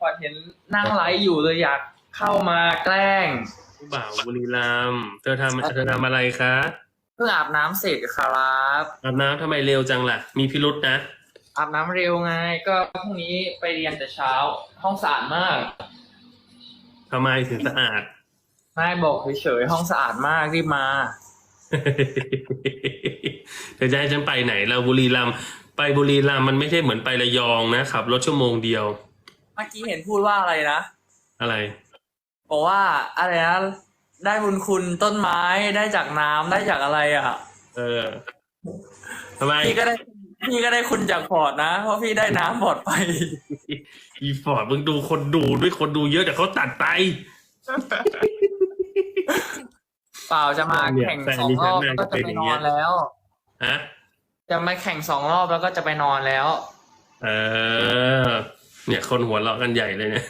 ฟอร์ดเห็นนั่งไลฟ์อยู่เลยอยากเข้ามาแกล้งผู้บ่าวบุรีรัมย์เธอทำเธอทำอะไรคะเพิ่งอาบน้ำเสร็จครับอาบน้ำทำไมเร็วจังล่ะ มีพิรุษนะ อาบน้ำเร็วไง ก็พรุ่งนี้ไปเรียนแต่เช้า ห้องสะอาดมากทำไมถึงสะอาด ไม่บอกเฉยๆห้องสะอาดมากรีบมา เธอจะให้ฉันไปไหนเราบุรีรัมย์ไปบุรีรัมย์มันไม่ใช่เหมือนไประยองนะขับรถชั่วโมงเดียวเมื่อกี้เห็นพูดว่าอะไรนะ อะไร บอกว่าอะไรนะ ได้บุญคุณต้นไม้ได้จากน้ำได้จากอะไรอะ เออทำไมพี่ก็ได้ พี่ก็ได้คุณจากพอร์ตนะ เพราะพี่ได้น้ำพอร์ตไป อีฟอร์ดมึงดูคนดูด้วยคนดูเยอะแต่เขาตัดไป เปล่าจะมาแข่งเนี่ยสองรอบแฟนดิฉันน่าก็จะจะเป็นไปอย่างนเงี้อยนแล้ว ฮะ จะมาแข่งสองรอบแล้วก็จะไปนอนแล้ว เออ เนี่ยคนหัวเราะกันใหญ่เลยเนี่ย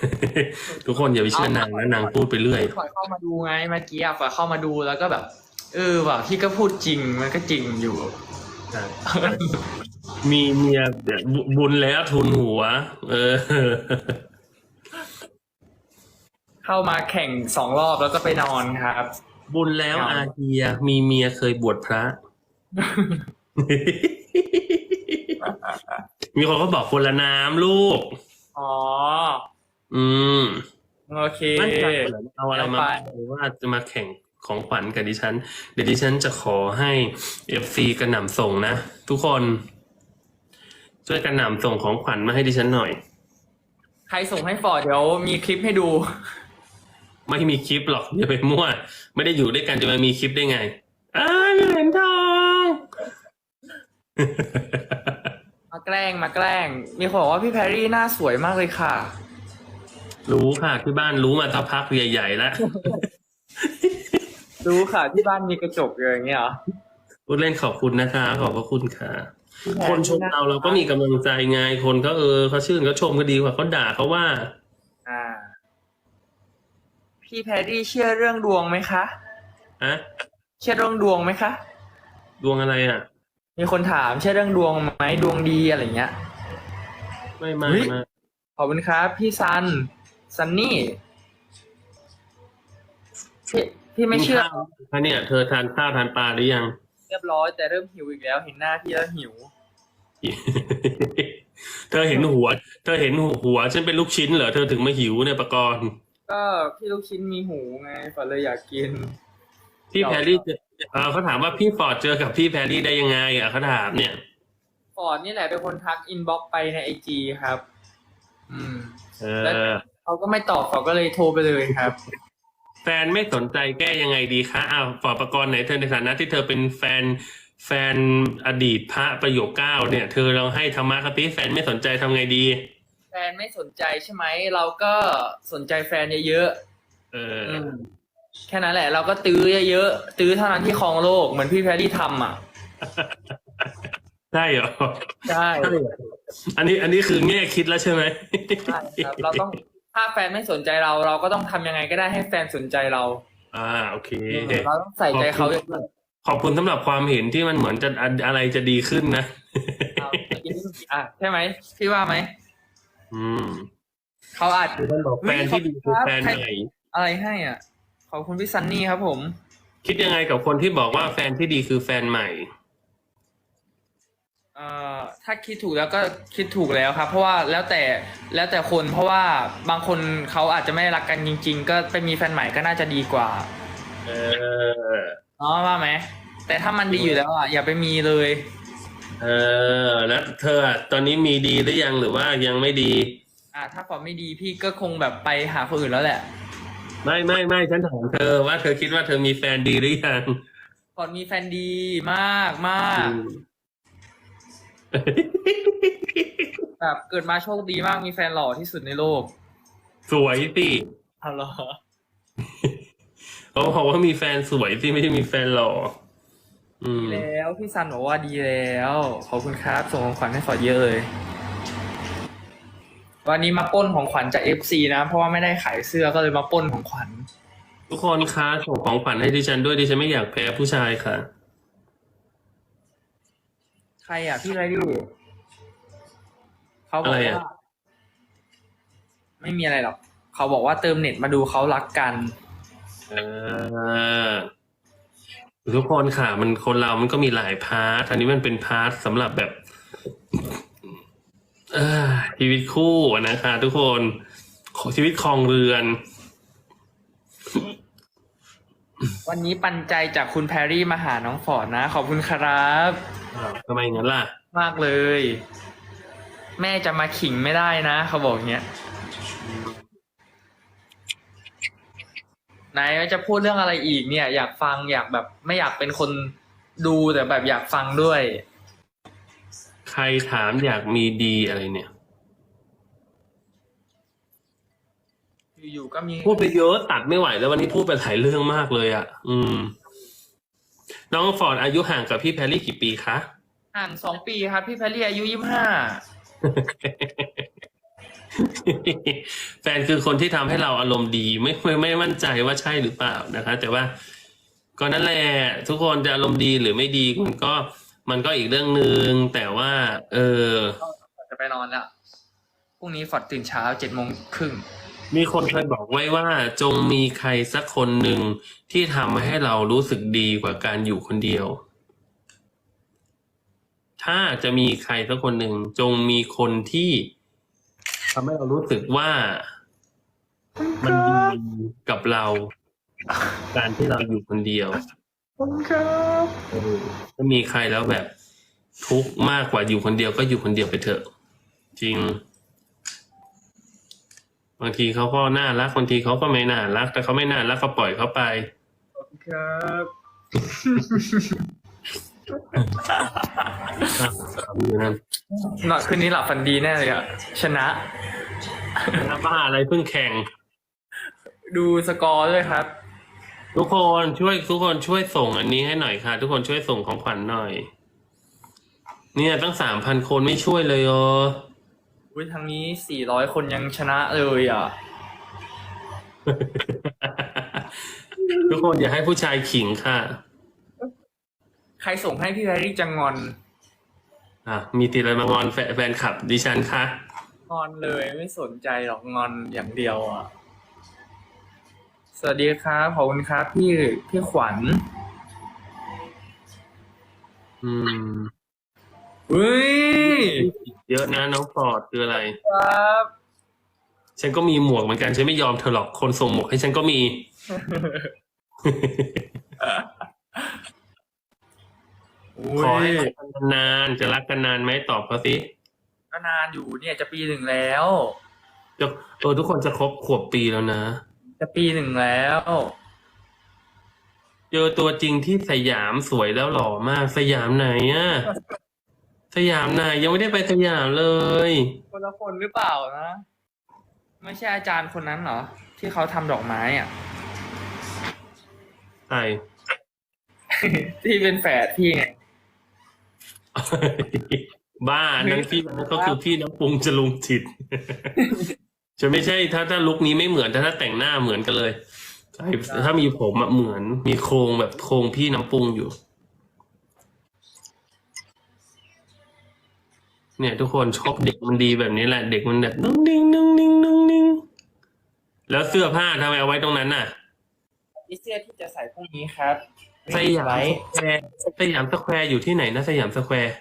ทุกคนอย่าไปเชื่อนางนะนางพูดไปเรื่อยฝอยเข้ามาดูไงเมื่อกี้อะฝอยเข้ามาดูแล้วก็แบบ เออแบบพี่ก็พูดจริงมันก็จริงอยู่มีเมียเดี๋ยวบุบุญแล้วทุนหัว เออ เข้ามาแข่งสองรอบแล้วก็ไปนอนครับ บุญแล้วครับอาเฮียมีเมียเคยบวชพระ มีคนก็บอกคนละน้ำลูก อ๋อ อืม โอเคมั่นใจเหรอเอาอะไรมาไปบอกว่าจะมาแข่งของขวัญกับดิฉัน เดี๋ยวดิฉันจะขอให้เอฟซีกระหน่ำส่งนะ ทุกคน ช่วยกระหน่ำส่งของขวัญมาให้ดิฉันหน่อย ใครส่งให้ฟอร์ดเดี๋ยวมีคลิปให้ดู ไม่มีคลิปหรอกอย่าไปมั่ว ไม่ได้อยู่ด้วยกันจะมามีคลิปได้ไงอ้าวเหรียญทองมา แกล้งมาแกล้ง มีคนบอกว่าพี่แพรรี่หน้าสวยมากเลยค่ะ รู้ค่ะที่บ้านรู้มาสักพักใหญ่ๆแล้วดูค่ะที่บ้านมีกระจกอย่างเงี้ยเหรอ พูดเล่นขอบคุณนะคะ ขอบพระคุณค่ะพี่แพรคนชมเราเราก็มีกำลังใจไงคนก็เออเขาชื่นเขาชมก็ดีกว่าเขาด่าเขาว่า อ่า พี่แพรรี่เชื่อเรื่องดวงไหมคะอะเชื่อเรื่องดวงไหมคะ ดวงอะไรอะ มีคนถามเชื่อเรื่องดวงไหมดวงดีอะไรเงี้ย ไม่ไม่เฮ้ย ไม่ขอบคุณครับ พี่ซันซันนี่พี่พี่ไม่เชื่อ กินข้าวคะเนี่ย เธอทานข้าวทานปลาหรือยัง เรียบร้อยแต่เริ่มหิวอีกแล้ว เห็นหน้าพี่แล้วหิว เธอเห็นหัว เธอเห็นหัวฉันเป็นลูกชิ้นเหรอ เธอถึงมาหิวเนี่ยประกรณ์ก็พี่ลูกชิ้นมีหูไงฝอเลยอยากกิน พี่แพรรี่จะเอ่อ เขาถามว่าพี่ฟอร์ดเจอกับพี่แพรรี่ได้ยังไงอะเขาถามเนี่ยฟอร์ดนี่แหละเป็นคนทักอินบ็อกไปในไอจีครับ อืมเอแล้วอเขาก็ไม่ตอบเขาก็เลยโทรไปเลยครับ แฟนไม่สนใจแก้ยังไงดีคะอ้าวฟอร์ดประกรณ์ไหนเธอในฐานะที่เธอเป็นแฟนแฟนอดีตพระประโยคเก้าเนี่ย เธอลองให้ธรรมะครับพี่แฟนไม่สนใจทำไงดีแฟนไม่สนใจใช่ไหม เราก็สนใจแฟนเยอะเอๆออืม แค่นั้นแหละ เราก็ตื้อเยอะๆตื้อเท่านั้นที่ครองโลกเหมือนพี่แพรรี่ทำอะใช่เหรอใช่อันนี้อันนี้คือแง่คิดแล้วใช่ไหมใช่ครับเราต้องถ้าแฟนไม่สนใจเราเราก็ต้องทำยังไงก็ได้ให้แฟนสนใจเรา อ่าโอเคเราต้องใส่ใจเขาเยอะขอบคุณสำหรับความเห็นที่มันเหมือนจะอะอะไรจะดีขึ้นนะๆเอาอะใช่ไหมพี่ว่าไหมอืมเขาอาจคือท่านบอกแฟนที่ดีคือแฟนใหม่อะไรให้อะ ขอบคุณพี่ซันนี่ครับผม คิดยังไงกับคนที่บอกว่าแฟนที่ดีคือแฟนใหม่ เอ่อถ้าคิดถูกแล้วก็คิดถูกแล้วครับ เพราะว่าแล้วแต่แล้วแต่คนเพราะว่าบางคนเขาอาจจะไม่ได้รักกันจริง ๆ ก็ไปมีแฟนใหม่ก็น่าจะดีกว่าเออเนาะว่าไหมแต่ถ้ามันดีอยู่แล้วอะอย่าไปมีเลย เออแล้วเธออะตอนนี้มีดีหรือยังหรือว่ายังไม่ดี อะถ้าฟอร์มไม่ดีพี่ก็คงแบบไปหาคนอื่นแล้วแหละ ไม่ไม่ไม่ฉันถามเธอว่าเธอคิดว่าเธอมีแฟนดีหรือยังฟอร์มมีแฟนดีมากมากอืมแบบเกิดมาโชคดีมากมีแฟนหล่อที่สุดในโลก สวยสิเอาเหรอเขาบอกว่ามีแฟนสวยสิไม่ใช่มีแฟนหล่ออืมแล้วพี่ซันบอกว่าดีแล้วขอบคุณครับส่งของขวัญให้ฟอร์ดเยอะเลย วันนี้มาปล้นของขวัญจาก FC นะ เพราะว่าไม่ได้ขายเสื้อก็เลยมาปล้นของขวัญ ทุกคนคะส่งของขวัญให้ดิฉันด้วยดิฉันไม่อยากแพ้ผู้ชายค่ะ ใครอะพี่ไรดิวเขาบออะกไรว่าอะไม่มีอะไรหรอกเขาบอกว่าเติมเน็ตมาดูเขารักกัน เออทุกคนค่ะ มันคนเรามันก็มีหลายพาร์ทอันนี้มันเป็นพาร์ทสำหรับแบบเออ ชีวิตคู่นะคะ ทุกคนชีวิตครองเรือน วันนี้ปันใจจากคุณแพรรี่มาหาน้องฟอร์ดนะ ขอบคุณครับอ้าวทำไมงั้นล่ะ มากเลย แม่จะมาขิงไม่ได้นะ เขาบอกอย่างเงี้ยไหนายจะพูดเรื่องอะไรอีกเนี่ย อยากฟังอยากแบบ ไม่อยากเป็นคนดูแต่แบบอยากฟังด้วย ใครถามอยากมีดีอะไรเนี่ย อยู่ๆก็มีพูดไปเยอะตัดไม่ไหว แล้ววันนี้พูดไปหลายเรื่องมากเลยอะ อืม น้องฟอร์ดอายุห่างกับพี่แพรรี่กี่ปีคะห่างสองปีครับ พี่แพรรี่อายุยี่สิบห้าแฟนคือคนที่ทำให้เราอารมณ์ดีไม่ไม่ไม่มั่นใจว่าใช่หรือเปล่านะคะ แต่ว่าก็นั่นแหละทุกคนจะอารมณ์ดีหรือไม่ดีมันก็ มันก็อีกเรื่องหนึ่งแต่ว่า เออ จะไปนอนแล้วพรุ่งนี้ฟอร์ดตื่นเช้าเจ็ดโมงครึ่งมีคนเคยบอกไว้ว่าจงมีใครสักคนหนึ่งที่ทำให้เรารู้สึกดีกว่าการอยู่คนเดียว ถ้าจะมีใครสักคนหนึ่งจงมีคนที่ทำให้เรารู้สึกว่ามันดีกับเรา การที่เราอยู่คนเดียว ขอบคุณครับเออถ้ามีใครแล้วแบบทุกข์มากกว่าอยู่คนเดียวก็อยู่คนเดียวไปเถอะ จริง บางทีเขาก็น่ารักบางทีเขาก็ไม่น่ารัก แต่เขาไม่น่ารักก็ปล่อยเขาไปขอบคุณครับอยู่นั่นนอนคืนนี้หลับฝันดีแน่เลยอะชนะบ้าอะไรเพิ่งแข่ง ดูสกอร์ด้วยครับ ทุกคนช่วยทุกคนช่วยส่งอันนี้ให้หน่อยค่ะ ทุกคนช่วยส่งของขวัญหน่อย เนี่ยตั้งสามพันคนไม่ช่วยเลยเอออุ้ยทางนี้สี่ร้อยคนยังชนะเลยอะ ทุกคนอย่าให้ผู้ชายขิงค่ะ ใครส่งให้พี่แพรรี่จะงอน อะมีติดอะไรมางอนแฟนแฟนคลับดิฉันค่ะงอนเลยไม่สนใจหรอกงอนอย่างเดียวอะ สวัสดีครับขอบคุณครับ พี่พี่ขวัญ อืมอุ้ยเยอะนะน้องฟอร์ดคืออะไร ครับ ฉันก็มีหมวกเหมือนกันฉันไม่ยอมเธอหรอกคนส่งหมวกให้ฉันก็มี ขอให้รักกันนานจะรักกันนานไหมตอบเขาสิก็นานอยู่เนี่ยจะปีหนึ่งแล้ว จะเออทุกคนจะครบขวบปีแล้วนะ จะปีหนึ่งแล้ว เจอตัวจริงที่สยามสวยแล้วหล่อมาก สยามไหนอะสยามไหนยังไม่ได้ไปสยามเลย คนละคนหรือเปล่านะ ไม่ใช่อาจารย์คนนั้นเหรอ ที่เขาทำดอกไม้อะ ใช่ ที่เป็นแฝดพี่ไง บ้านั่นพี่ก็คือพี่น้ำปรุงจะลุงจิต จะไม่ใช่ถ้าถ้าลุคนี้ไม่เหมือนแต่ถ้าแต่งหน้าเหมือนกันเลยใช่ถ้ามีผมอะเหมือนมีโครงแบบโครงพี่น้ำปรุงอยู่ เนี่ย ทุกคนชอบเด็กมันดีแบบนี้แหละ เด็กมันแบบนุ่งนิ่งนุ่งนิ่งนุ่งนิ่งแล้วเสื้อผ้าทำไมเอาไว้ตรงนั้นน่ะนี่เสื้อที่จะใส่พรุ่งนี้ครับสยามไว้สแควร์สยามสแควร์อยู่ที่ไหนนะสยามสแควร์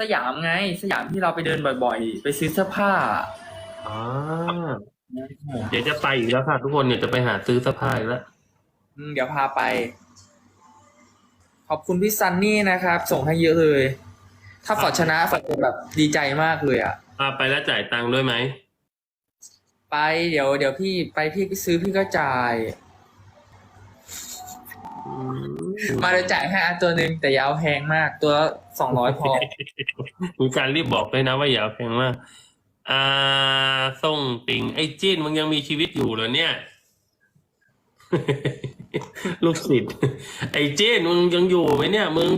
สยามไง สยามที่เราไปเดินบ่อย ๆ ไปซื้อเสื้อผ้า อ๋อเดี๋ยวจะไปอีกแล้วค่ะทุกคนเนี่ยจะไปหาซื้อเสื้อผ้าอีกแล้วอืมเดี๋ยวพาไป ขอบคุณพี่ซันนี่นะครับ ส่งให้เยอะเลย ถ้าฟอร์ดชนะฟอร์ดจะแบบดีใจมากเลยอะ อ่าไปแล้วจ่ายตังค์ด้วยไหม ไปเดี๋ยวเดี๋ยวพี่ไปพี่ไปซื้อพี่ก็จ่ายอืมมาจะจ่ายให้อันตัวหนึ่งแต่อยาวแพงมาก ตัวละสองร้อยพอ มีการรีบบอกเลยนะว่าอย่าแพงมาก อ่าส่งปิง ไอ้จิ้นมึงยังมีชีวิตอยู่เหรอเนี่ย ลูกศิษย์ไอ้จิ้นมึงยังอยู่ไหมเนี่ย มึง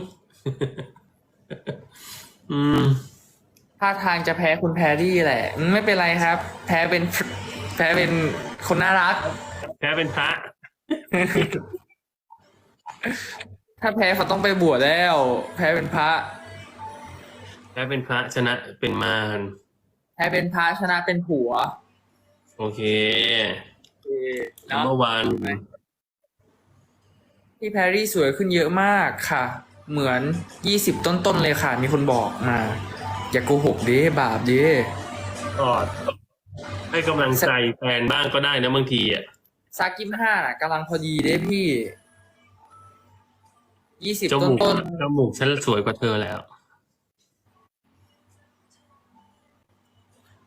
อืมท่าทางจะแพ้คุณแพรรี่แหละอืมไม่เป็นไรครับ แพ้เป็นแพ้เป็นคนน่ารัก แพ้เป็นพระ ถ้าแพ้เขาต้องไปบวชแล้ว แพ้เป็นพระ แพ้เป็นพระชนะเป็นมารแพ้เป็นพระชนะเป็นผัว โอเคเนาะเมื่อวานพี่แพรรี่สวยขึ้นเยอะมากค่ะ เหมือนยี่สิบต้นๆเลยค่ะ มีคนบอกมา อย่าโกหกเด้บาปเด้กอดให้กำลังใจแฟนบ้างก็ได้นะบางทีอะซากิมห้าน่ะกำลังพอดีเด้พี่ยี่สิบจมูกต้นจมูกฉันสวยกว่าเธอแล้ว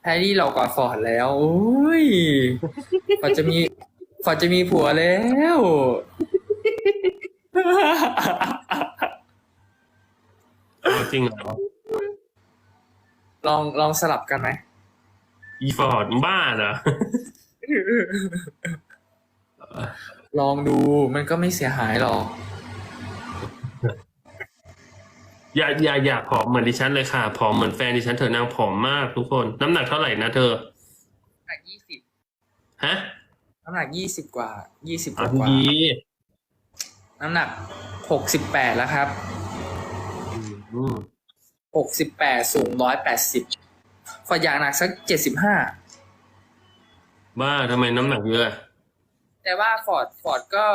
แพรรี่เรากว่าฟอร์ดแล้วโอ้ยฟอร์ดจะมีฟอร์ดจะมีผัวแล้วจริงเหรอลองลองสลับกันไหมอีฟอร์ดบ้าเหรอลองดูมันก็ไม่เสียหายหรอก อย่าอย่าอย่าผอมเหมือนดิฉันเลยค่ะผอมเหมือนแฟนดิฉันเธอนางผอมมากทุกคน น้ำหนักเท่าไหร่นะเธอน้ำหนักยี่สิบฮะน้ำหนักยี่สิบกว่ายี่สิบกเอาว่าดีน้ำหนักหกสิบแปดแล้วครับอืมหกสิบแปดสูงร้อยแปดสิบฟอร์ดอยากหนักสักเจ็ดสิบห้าบ้าทำไมน้ำหนักเยอะแต่ว่าฟอร์ดฟอร์ดก็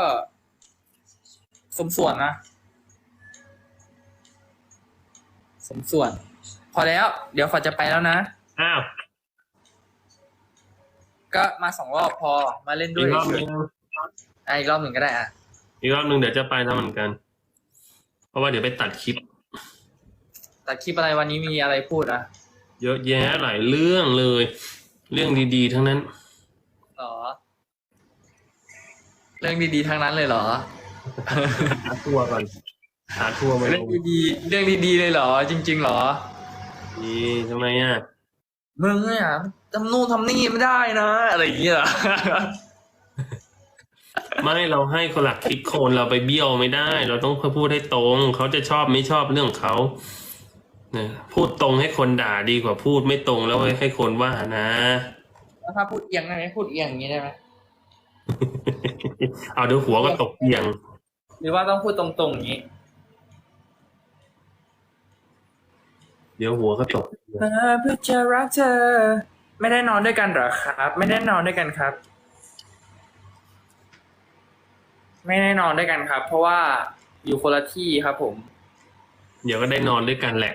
สมส่วนนะ สมส่วน พอแล้ว เดี๋ยวฟอร์ดจะไปแล้วนะ อ้าวก็มาสองรอบพอมาเล่นด้อีวยกรอบเฉนึยงๆอะอีกรอบหนึ่งก็ได้อะอีกรอบนึงเดี๋ยวจะไปแล้วเหมือนกัน เพราะว่าเดี๋ยวไปตัดคลิป แต่คลิปอะไรวันนี้มีอะไรพูดอะเยอะแยะหลายเรื่องเลย เรื่องดีๆ ทั้งนั้น หรอ เรื่องดีๆทั้งนั้นเลยเหรอหาทัวร์ก่อน หาทัวร์มาเรื่องดีๆเรื่องดีๆเลยเหรอ จริง ๆ เหรอ ดีทำไมอะมึงเนี่ยทำนู่นทำนี่ไม่ได้นะ อะไรอย่างเงี้ยเหรอ ไม่เราให้คนหลักคิดโคนเราไปเบี้ยวไม่ได้ เราต้องพูดให้ตรง เขาจะชอบไม่ชอบเรื่องของเขาเนี่ยพูดตรงให้คนด่าดีกว่าพูดไม่ตรงแล้วให้คนว่านะ แล้วถ้าพูดเอียงได้ไหมพูดเอียงอย่างนี้ได้ไหมเอาเดี๋ยวหัวก็ตกเอียง หรือว่าต้องพูดตรงๆอย่างนี้ เดี๋ยวหัวก็ตกเพื่อจะรักเธอ ไม่ได้นอนด้วยกันเหรอครับ ไม่ได้นอนด้วยกันครับ ไม่ได้นอนด้วยกันครับ เพราะว่าอยู่คนละที่ครับ ผม เดี๋ยวก็ได้นอนด้วยกันแหละ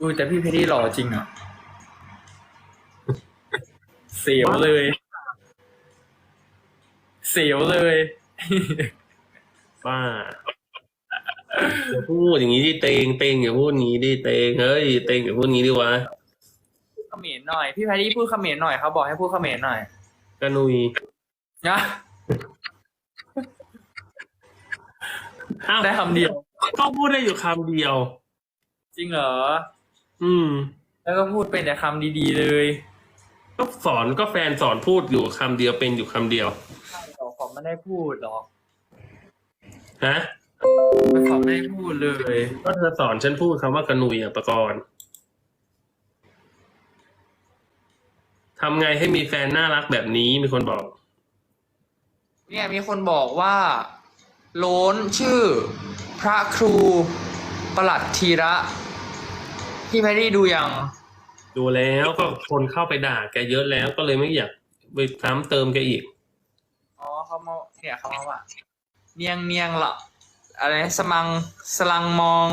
อุ้ยแต่พี่เพดดี้หล่อจริงอะเสียวเลย เสียวเลย ป้าอย่าพูดอย่างนี้ดิเตงเตงอย่าพูดอย่างนี้ดิเตงเฮ้ยเตงอย่าพูดอย่างนี้ดิวะเขมรหน่อย พี่แพดดี้พูดเขมรหน่อยเขาบอกให้พูดเขมรหน่อยกระนุยนะอ้าวได้คำเดียวเขาพูดได้อยู่คำเดียว จริงเหรอ อืม แล้วก็พูดเป็นแต่คำดีๆเลย ก็สอนก็แฟนสอนพูดอยู่คำเดียวเป็นอยู่คำเดียวขอขอ ไม่ได้พูดหรอกฮะขอไม่ได้พูดเลย ก็เธอสอนฉันพูดคำว่ากระนุยอะประกรณ์ทำไงให้มีแฟนน่ารักแบบนี้มีคนบอก เนี่ยมีคนบอกว่าโล้นชื่อ พระครูประหลัดธีระพี่แพดดี้ดูยังดูแล้วก็คนเข้าไปด่าแกเยอะแล้วก็เลยไม่อยากไปซ้ำเติมแกอีกอ๋อ เขามาเนี่ยเขามาว่าเนียงเนียงละอะไรสมังสลังมอง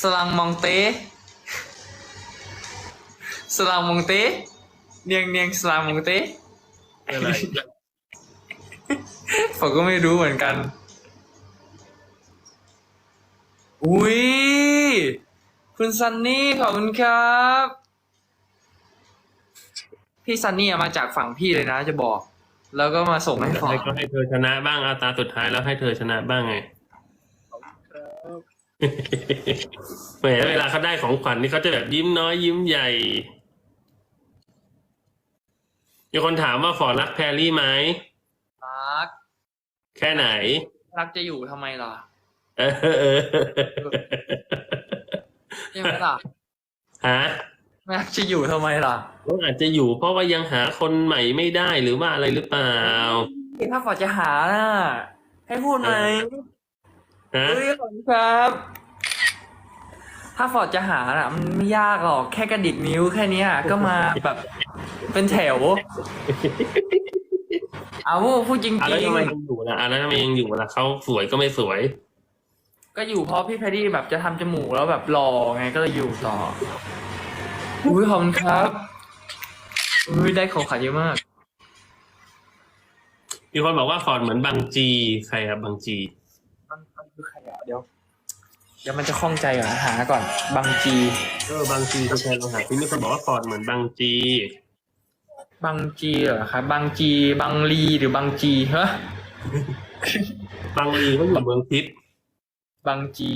สลังมองเตสลังมองเตเนียงเนียงสลังมองเตอะไรผมก็ไม่รู้เหมือนกัน อุ้ย คุณซันนี่ขอบคุณครับ พี่ซันนี่อะมาจากฝั่งพี่เลยนะจะบอก แล้วก็มาส่งให้ฟอให้ร์ดก็ให้เธอชนะบ้างเอาตาสุดท้ายแล้วให้เธอชนะบ้างไงแหมเวลาเขาได้ของขวัญนี่เขาจะแบบยิ้มน้อยยิ้มใหญ่มีคนถามว่าฟอร์ดรักแพรรี่ไหมรัก แค่ไหน รักจะอยู่ทำไมล่ะเออเออใช่ไหมล่ะฮะไม่รัก จะอยู่ทำไมล่ะก็อาจจะอยู่เพราะว่ายังหาคนใหม่ไม่ได้หรือว่าอะไรหรือเปล่าถ้าฟอร์ดจะหาน่ะให้พูดไหมฮะเฮ้ยขอบคุณครับ ถ้าฟอร์ดจะหาอะ มันไม่ยากหรอก แค่กระดิกนิ้วแค่เนี้ยก็มาแบบ เป็นแถว เอาพูดจริงอะแล้วๆทำไมยังอยู่ล่ะอะแล้วทำไมยังอยู่ล่ะเขาสวยก็ไม่สวย ก็อยู่เพราะพี่แพดดี้แบบจะทำจมูกแล้วแบบรอไงก็เลยอยู่ต่อ อุ้ยขอบคุณครับอุ้ยได้ของขายเยอะมาก มีคนบอกว่าฟอร์ดเหมือนบางจีใครอะบางจี มันมันคือใครอะเดี๋ยว เดี๋ยวมันจะคล่องใจก่อนหาก่อน บางจี เออบางจีคุณแทนลองหาที่มีคนบอกว่าฟอร์ดเหมือนบางจี บางจีเหรอครับ บางจี บางลีหรือบางจีฮะบางลีเขาอยู่เมืองทิพย์บางจี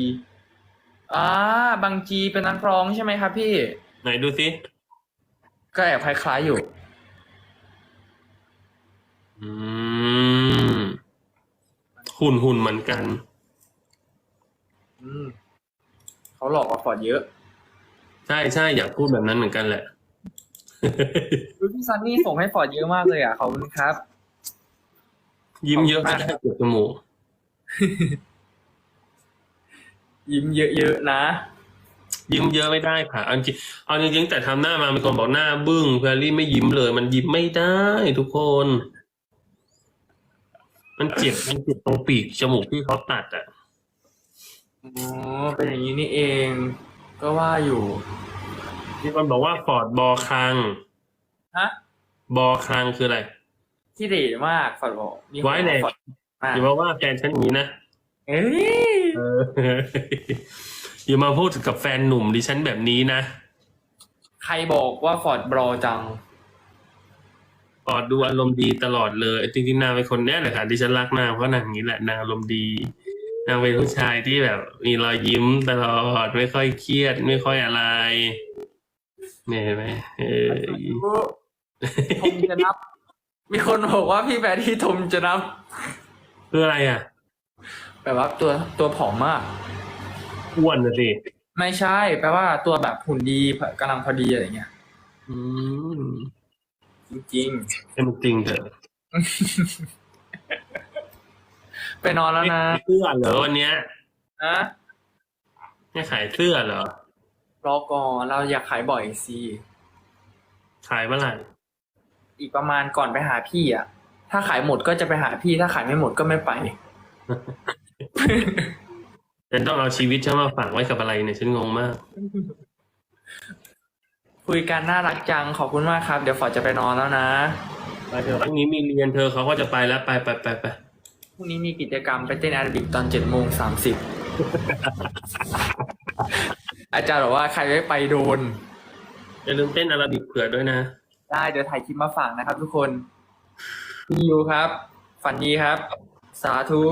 อ่าบางจีเป็นนักร้องใช่ไหมครับพี่ ไหนดูสิก็แอบคล้ายๆอยู่ อืม หุ่นหุ่นเหมือนกัน อืมเขาหลอกกว่าฟอร์ดเยอะ ใช่ใช่อยากพูดแบบนั้นเหมือนกันแหละ ดูพี่ซันนี่ส่งให้ฟอร์ดเยอะมากเลยอะขอบคุณครับ ยิ้มเยอะไม่ได้เกือบจมูก ยิ้มเยอะๆนะ ยิ้มเยอะไม่ได้ค่ะเอาจริงเอาจริงๆแต่ทำหน้ามามีคนบอกหน้าบึ้งแพรรี่ไม่ยิ้มเลย มันยิ้มไม่ได้ทุกคน มันเจ็บมันเจ็บตรงปีกจมูกที่เขาตัดอะอ๋อเป็นอย่างนี้นี่เอง ก็ว่าอยู่มีคนบอกว่าฟอร์ดบอคังฮะบอคังคืออะไรที่เดชมากฟอร์ดบอกมีคนไว้เลยฟอร์ดมากอย่ามาว่าแฟนฉันอย่างนี้นะเอ้ยเอออย่ามาพูดกับแฟนหนุ่มดิฉันแบบนี้นะใครบอกว่าฟอร์ดบรอจังฟอร์ดดูอารมณ์ดีตลอดเลยจริงๆนางเป็นคนเนี้ยแหละค่ะที่ฉันรักนางเพราะนางอย่างนี้แหละนางอารมณ์ดีนางเป็นผู้ชายที่แบบ มีรอยยิ้มตลอดไม่ค่อยเครียด ไม่ค่อยอะไรเนี่ยเห็นไหมเออทมจะนับ มีคนบอกว่าพี่แบดที่ทมจะนับคืออะไรอะแปลว่าตัวตัวผอมมาก อ้วนนะสิไม่ใช่แปลว่าตัวแบบหุ่นดีกำลังพอดีอะไรเงี้ยอืมจริงให้มันจริงเถอะๆไปนอนแล้วนะเสื้อเหรอวันเนี้ยนะไม่ขายเสื้อเหรอรอก่อนเราอยากขายบ่อยสิขายเมื่อไหร่อีกประมาณก่อนไปหาพี่อะ ถ้าขายหมดก็จะไปหาพี่ ถ้าขายไม่หมดก็ไม่ไป ฉันต้องเอาชีวิตฉันมาฝากไว้กับอะไรเนี่ยฉันงงมาก คุยกันน่ารักจังขอบคุณมากครับ เดี๋ยวฟอร์ดจะไปนอนแล้วนะไปเถอะพรุ่งนี้มีเรียนเธอเขาก็จะไปแล้วไปไปไปไปพรุ่งนี้มีกิจกรรมไปเต้นแอโรบิกตอนเจ็ดโมงสามสิบอาจารย์บอกว่าใครไม่ไปโดน อย่าลืมเต้นอาราบิกเผื่อด้วยนะ ได้เดี๋ยวถ่ายคลิปมาฝากนะครับทุกคนพี่ยูครับ ฝันดีครับ สาธุ